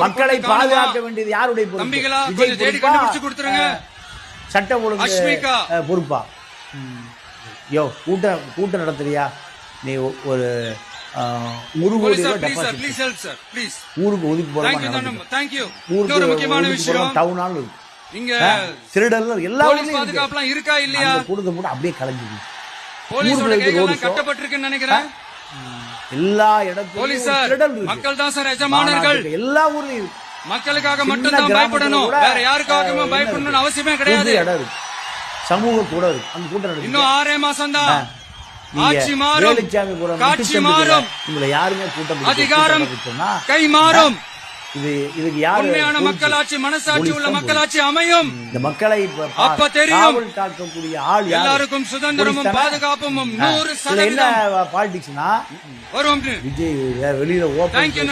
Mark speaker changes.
Speaker 1: மக்களை? பாதுகாக்க வேண்டியது யாருடைய பொறுப்பு
Speaker 2: தம்பிகளா,
Speaker 1: விஜய்
Speaker 2: கொஞ்சம் தேடி
Speaker 1: பொறுப்பா?
Speaker 2: கண்டுபிடிச்சு கொடுத்துருங்க.
Speaker 1: அஹ், சட்டம் ஒழுங்கு
Speaker 2: அஷ்மிகா.
Speaker 1: அஹ், பொறுப்பா ம். யோ கூட்டம் கூட்டம் நடத்துறியா நீ ஒ- ஒரு அஹ், ஒரு கோடி
Speaker 2: போலீஸ் சார்
Speaker 1: ரூபாய்
Speaker 2: please sir
Speaker 1: deposit
Speaker 2: please help sir please
Speaker 1: ஊருக்கு ஒதுக்கி போற
Speaker 2: தேங்க்யூ
Speaker 1: மாதிரி
Speaker 2: தானம்
Speaker 1: நடக்குது.
Speaker 2: தேங்க்யூ
Speaker 1: ஊருக்கு
Speaker 2: இன்னொரு முக்கியமான
Speaker 1: ஒதுக்கி
Speaker 2: விஷயம்
Speaker 1: போற டவுன் ஹால் இருக்கு
Speaker 2: இங்க
Speaker 1: திருடல் எல்லா இருக்கு.
Speaker 2: பாதுகாப்புலாம் இருக்கா இல்லையா
Speaker 1: அந்த கூட்டத்தை போட்டு அப்படியே.
Speaker 2: கட்டப்பட்டிருக்குன்னு நினைக்கிறேன்
Speaker 1: எல்லா இடத்துலயும்
Speaker 2: மக்கள் தான் சார் எஜமானர்கள்.
Speaker 1: எல்லா ஊர்லயும்
Speaker 2: மக்களுக்காக
Speaker 1: சின்ன
Speaker 2: மட்டும் தான்
Speaker 1: கிராமத்துல
Speaker 2: பயப்படணும். வேற யாருக்காகவும் பயப்படணும்னு அவசியமே? கிடையாது.
Speaker 1: இடம் இருக்கு. சமூக கூட இருக்கு. அந்த கூட்டம்
Speaker 2: இன்னும் ஆறே மாசம் தான்
Speaker 1: நீங்க
Speaker 2: ஆட்சி மாறும்.
Speaker 1: வேலுச்சாமி கூட
Speaker 2: காட்சி மாறும்.
Speaker 1: உங்களை யாருமே கூட்டம் பிடிக்க
Speaker 2: அதிகாரம் கை மாறும்.
Speaker 1: இது இதுக்கு யாரு
Speaker 2: உண்மையான? மக்களாட்சி மனசாட்சி உள்ள மக்களாட்சி அமையும்
Speaker 1: இந்த மக்களை
Speaker 2: அப்ப தெரியும்.
Speaker 1: காக்கக்கூடிய ஆள்?
Speaker 2: எல்லாருக்கும் சுதந்திரமும்? பாதுகாப்பும். நூறு
Speaker 1: என்ன பாலிடிக்ஸ்னா
Speaker 2: வரும்
Speaker 1: விஜய் வெளியில
Speaker 2: தேங்க்யூ